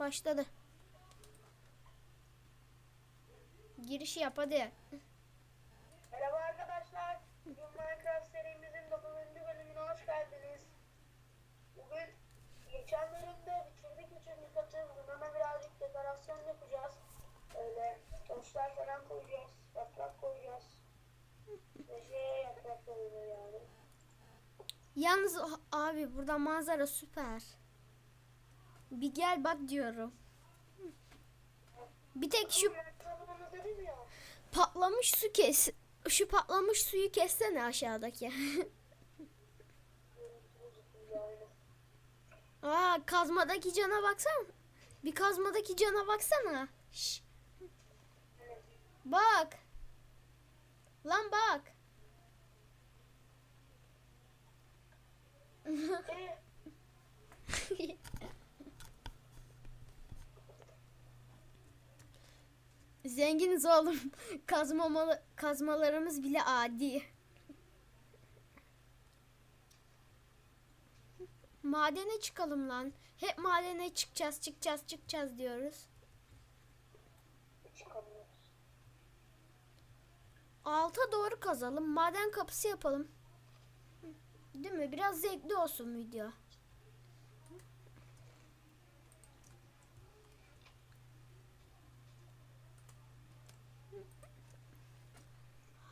Başladı. Girişi yap hadi. Merhaba arkadaşlar. Bugün Minecraft serimizin 9. bölümüne hoş geldiniz. Bugün geçen bölümde bitirdik 3. katı. Buna birazcık dekorasyon yapacağız. Öyle taşlar falan koyacağız. Yaprak koyacağız. Ve şey yaprak koyacağız yani. Yalnız abi burada manzara süper. Bir gel bak diyorum. Bir tek şu patlamış su kes. Şu patlamış suyu kessene aşağıdaki. Aa kazmadaki cana baksana. Bir kazmadaki cana baksana. Şş, bak. Lan bak. Zenginiz oğlum. Kazmamalı, kazmalarımız bile adi. Madene çıkalım lan. Hep madene çıkacağız, çıkacağız, çıkacağız diyoruz. çıkamıyoruz. Alta doğru kazalım. Maden kapısı yapalım. Değil mi? Biraz zevkli olsun video.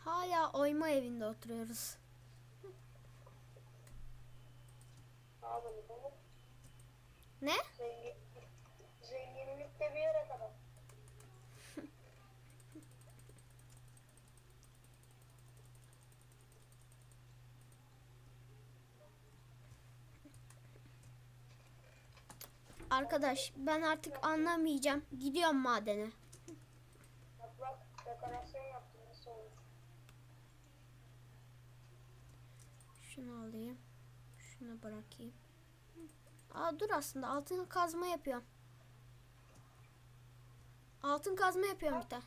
Hala oyma evinde oturuyoruz. Ne yapalım oğlum? Ne? Zengin, zenginlik de bir yere kadar. Arkadaş ben artık anlamayacağım. Gidiyorum madene. Yaprak dekorasyon yaptım nasıl olur? Şunu alayım. Şunu bırakayım. Aa dur aslında altın kazma yapıyorum. Altın kazma yapıyorum bir tane.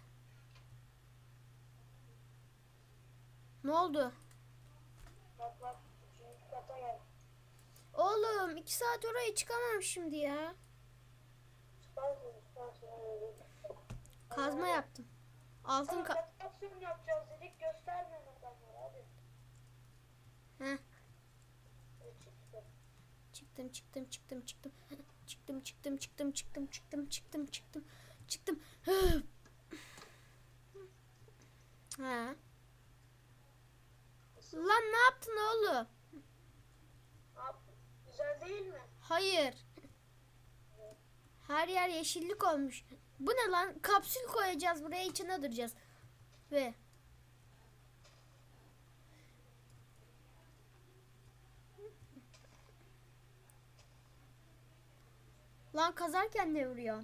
Ne oldu? Oğlum iki saat oraya çıkamam şimdi ya. Kazma yaptım. Altın ka yapacağız dedik göstermiyorum. Heh. Çıktım çıktım çıktım çıktım. Çıktım çıktım çıktım çıktım çıktım çıktım çıktım çıktım. ha. Lan ne yaptın oğlum? Abi, güzel değil mi? Hayır. Her yer yeşillik olmuş. Bu ne lan? Kapsül koyacağız buraya içine duracağız. Ve Lan kazarken ne vuruyor?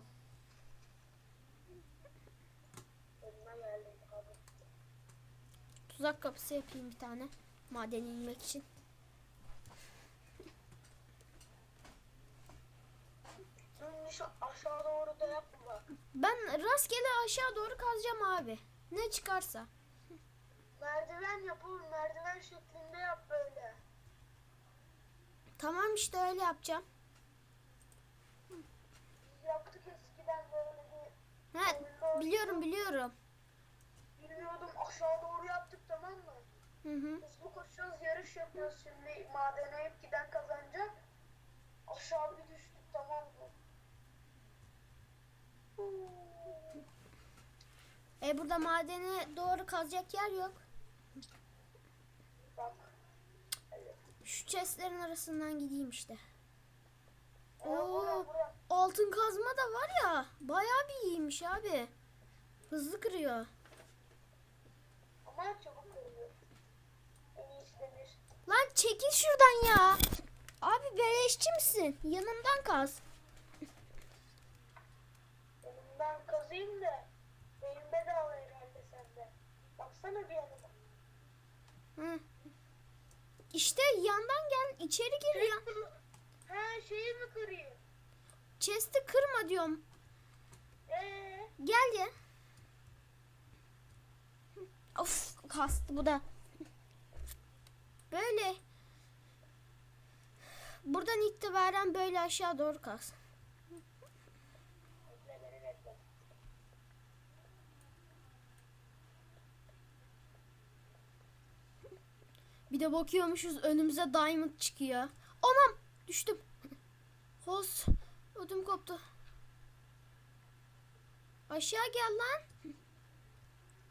Tuzak kapısı yapayım bir tane. Madene inmek için. Aşağı doğru da yapma. Ben rastgele aşağı doğru kazacağım abi. Ne çıkarsa. Merdiven yap oğlum merdiven şeklinde yap böyle. Tamam işte öyle yapacağım. Yaptık eskiden böyle bir He, biliyorum biliyorum. bilmiyordum aşağı doğru yaptık tamam mı? Hı hı. Hızlı koşuyoruz yarış yapıyoruz şimdi madene hep giden kazanacak. Aşağı bir düştük tamam mı? E burada madene doğru kazacak yer yok. Bak. Evet. Şu chestlerin arasından gideyim işte. Oo, altın kazma da var ya. Bayağı bir iyiymiş abi. Hızlı kırıyor. Ama çabuk kırılıyor. En iyisi demir. Lan çekil şuradan ya. Abi beleşçi misin? Yanımdan kaz. Önümden kazıyım da benim bedava herhalde sende. Baksana bir yanıma. Hı. İşte yandan gel içeri gir ya. Ha şeyi mi kırayım? Chest'i kırma diyorum. Eee? Gel ya. Of kastı bu da. Böyle. Buradan itibaren böyle aşağı doğru bekle. Bir de bakıyormuşuz önümüze diamond çıkıyor. Anam düştüm. Hos ödüm koptu. Aşağı gel lan.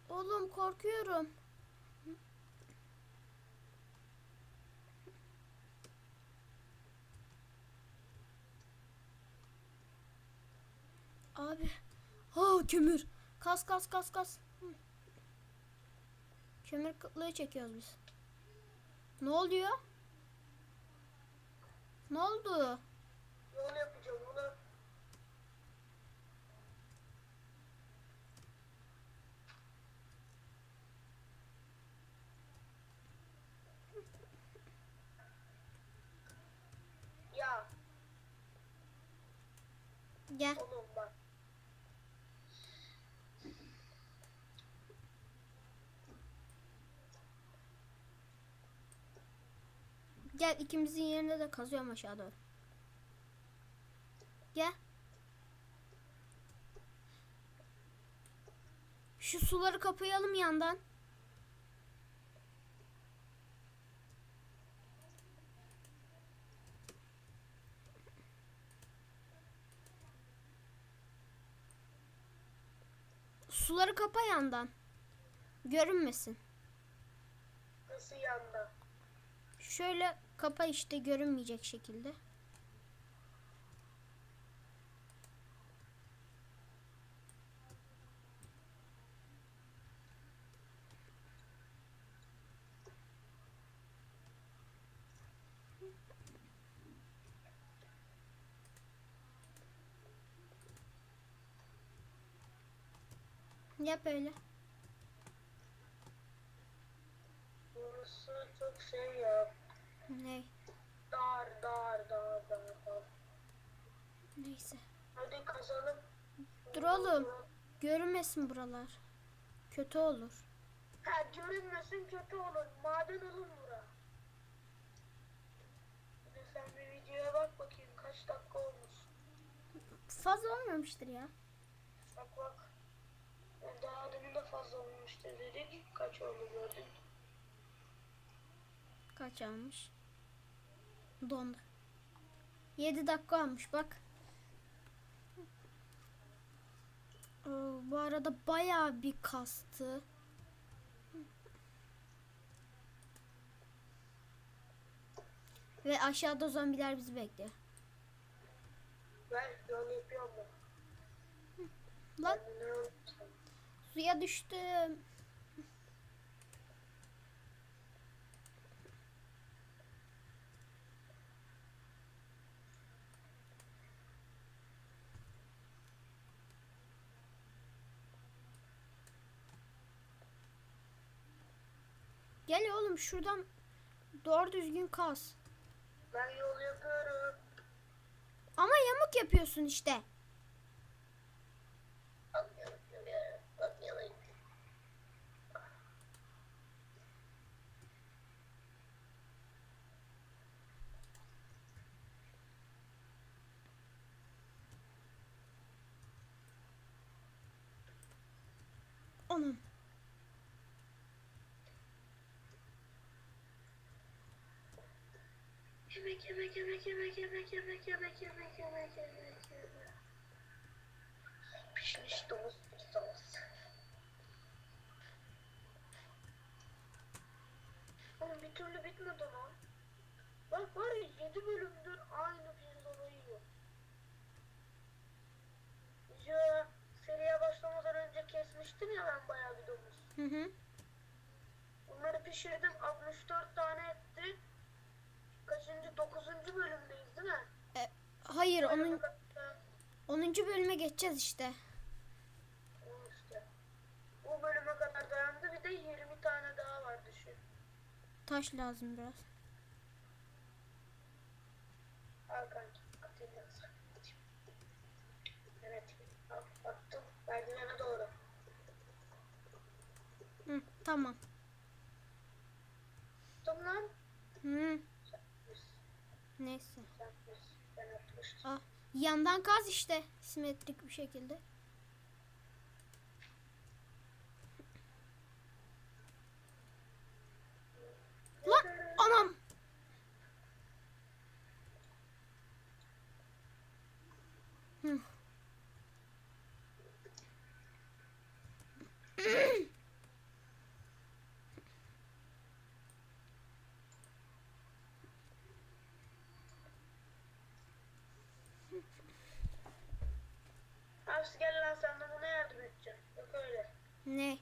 Oğlum korkuyorum. Abi. Ha kömür. Kas kas kas kas. Kömür kıtlığı çekiyoruz biz. Ne oluyor? Ne oldu? Yol yapacağım onu. Ya Gel. oğlum bak. Gel ikimizin yerine de kazıyorum aşağı doğru. Gel. Şu suları kapayalım yandan. Suları kapa yandan. Görünmesin. Nasıl yanda? Şöyle kapa işte görünmeyecek şekilde. Yap öyle. Burası çok şey ya. Ne? Dar dar dar dar dar. Neyse. Hadi kazalım. Dur oğlum. Görünmesin buralar. Kötü olur. Ha görünmesin kötü olur. Maden olur bura. De sen bir videoya bak bakayım kaç dakika olmuş. Fazla olmamıştır ya. Bak bak. Daha demin de fazla olmuştur dedik. Kaç oldu gördün. Kaç almış? Dondu. 7 dakika almış bak. Oo, bu arada bayağı bir kastı. Ve aşağıda zombiler bizi bekliyor. Ben yol yapıyorum. Lan suya düştüm. Gel oğlum şuradan doğru düzgün kaz. Ben yol yapıyorum. Ama yamuk yapıyorsun işte. Anam. Yemek yemek yemek yemek yemek yemek yemek yemek yemek yemek yemek. Pişmiş domuz sos. Oğlum bir türlü bitmedi lan. Bak var ya 7 bölümdür aynı pirzola yiyor. Ya seriye başlamadan önce kesmiştim ya ben bayağı bir domuz. Hı hı. Bunları pişirdim 64 tane Kaçıncı? 9. bölümdeyiz değil mi? E, hayır onun kadar- 10. bölüme geçeceğiz işte. O işte. Bölüme kadar dayandı bir de 20 tane daha var düşün. Taş lazım biraz. Al kanki atayım ben sana. Evet al attım merdivene doğru. Hı, tamam. Attım lan. Hı, Sen bilirsin, neyse. Ah, yandan kaz işte simetrik bir şekilde. Hı. Hapsi gel lan sen de yardım edeceğim. Yok öyle. Ne?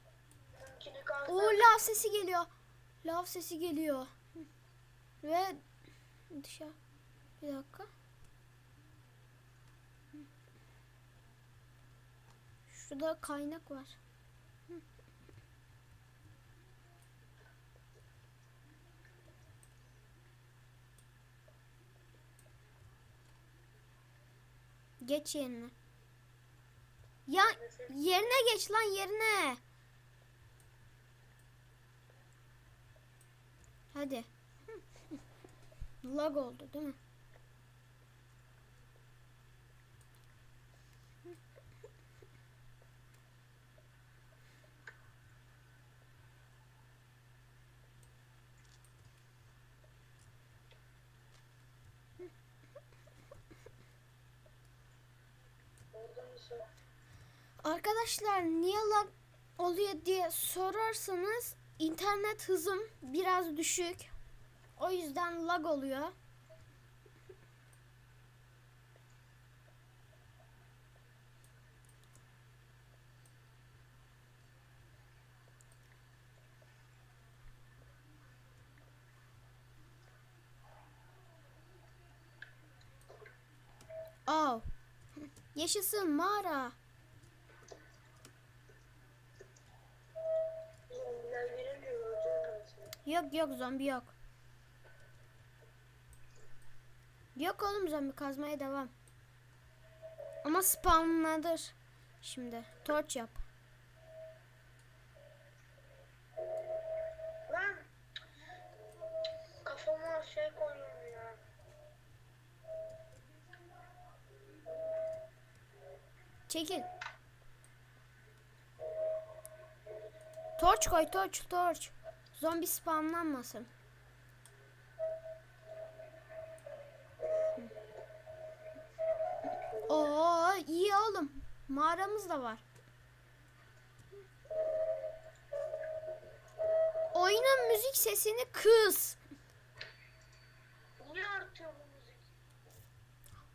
Oo lav sesi geliyor. Lav sesi geliyor. Ve dışarı. Bir dakika. Şurada kaynak var. Geç yerine. Ya yerine geç lan yerine. Hadi. Lag oldu değil mi? Orada mısın? Arkadaşlar niye lag oluyor diye sorarsanız internet hızım biraz düşük. O yüzden lag oluyor. Oh. Yaşasın mağara. Yok yok zombi yok. Yok oğlum zombi kazmaya devam. Ama spawnladır. Şimdi torch yap. Lan! Kafama şey koyuyorum ya. Çekil. Torch koy torch torch. Zombi spawnlanmasın. Oo iyi oğlum. Mağaramız da var. Oyunun müzik sesini kız. Niye artıyor bu müzik?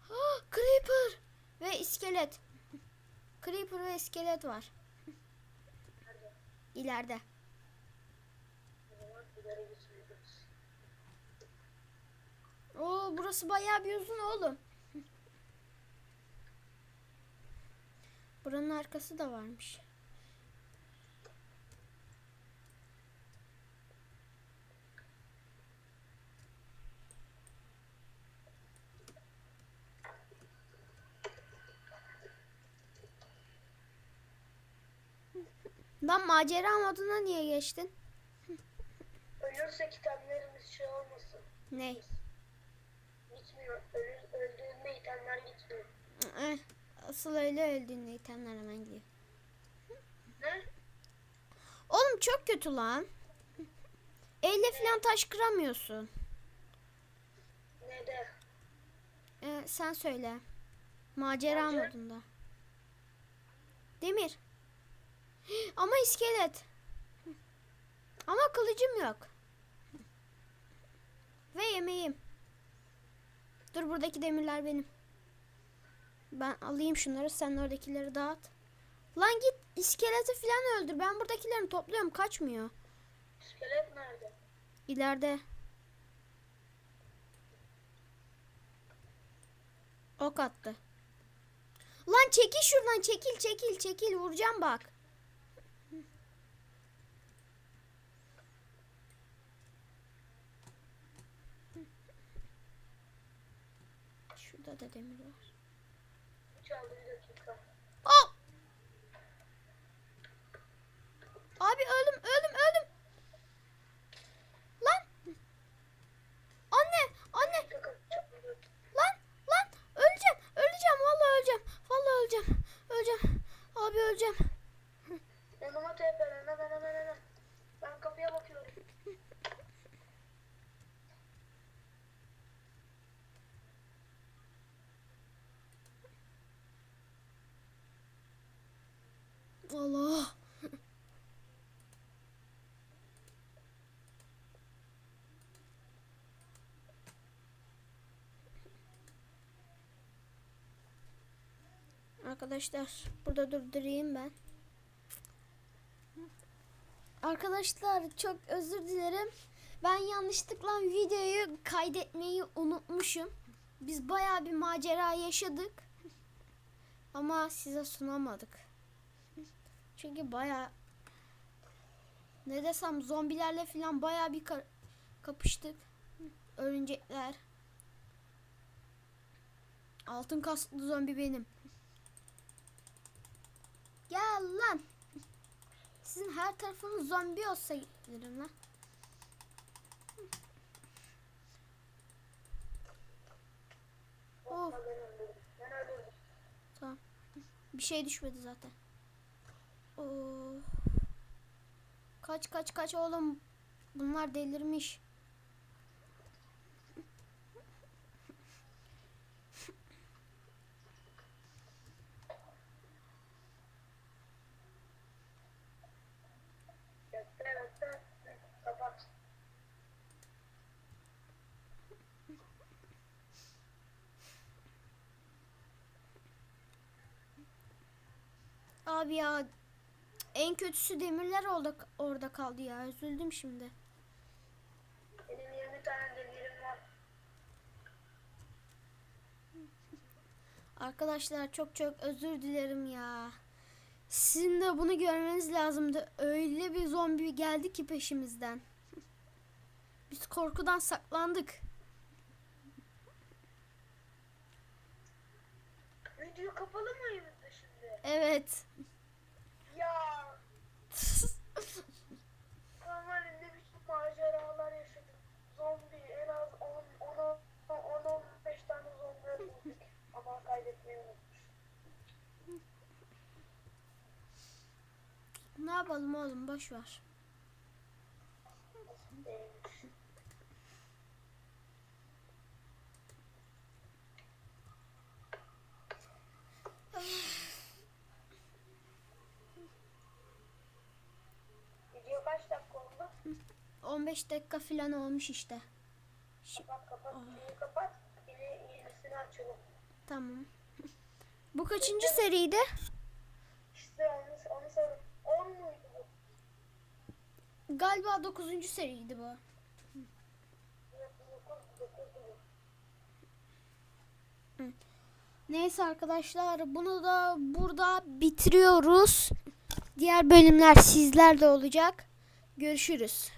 Ah, Creeper ve iskelet. Creeper ve iskelet var. İleride. Oo burası bayağı bir uzun oğlum. Buranın arkası da varmış. Lan macera moduna niye geçtin? Ölürsek itemlerimiz şey olmasın. Ne? Gitmiyor. Ölür, öldüğünde itemler gitmiyor. Eh, Asıl öyle öldüğünde itemler hemen gidiyor. Ne? Oğlum çok kötü lan. Elle falan taş kıramıyorsun. Ne de? Ee, sen söyle. Macera Macera? modunda. Demir. Ama iskelet. Ama kılıcım yok. Ve yemeğim. Dur buradaki demirler benim. Ben alayım şunları sen oradakileri dağıt. Lan git iskeleti falan öldür. Ben buradakilerini topluyorum kaçmıyor. İskelet nerede? İleride. Ok attı. Lan çekil şuradan çekil çekil çekil vuracağım bak. Şurada da demir var. Abi öldüm Arkadaşlar burada durdurayım ben. Arkadaşlar çok özür dilerim. Ben yanlışlıkla videoyu kaydetmeyi unutmuşum. Biz bayağı bir macera yaşadık. Ama size sunamadık. Çünkü bayağı ne desem zombilerle falan bayağı bir ka- kapıştık. Örümcekler. Altın kasklı zombi benim. Gel lan. Sizin her tarafınız zombi olsa giderim lan. Öldürdüm. Tamam. Bir şey düşmedi zaten. Oo. Kaç kaç kaç oğlum. Bunlar delirmiş. Abi ya en kötüsü demirler orada orada kaldı ya. Üzüldüm şimdi. Benim 20 tane demirim var. Arkadaşlar çok çok özür dilerim ya. Sizin de bunu görmeniz lazımdı. Öyle bir zombi geldi ki peşimizden. Biz korkudan saklandık. Video kapalı mıydı şimdi? Evet. Ya normalde ne biçim maceralar yaşadık. Zombi en az 10 10 15 tane zombi öldürdük. Ama kaydetmeyi unutmuş. Ne yapalım oğlum boş ver. Değilmiş. Video kaç dakika oldu? 15 dakika falan olmuş işte. Kapat kapat. Videoyu kapat. Yine yenisini açalım. Tamam. Bu kaçıncı seriydi? İşte onu, onu sorun. 10 muydu bu? Galiba 9. seriydi bu. Evet, 9, 9'du bu. Neyse arkadaşlar bunu da burada bitiriyoruz. Diğer bölümler sizlerde olacak. Görüşürüz.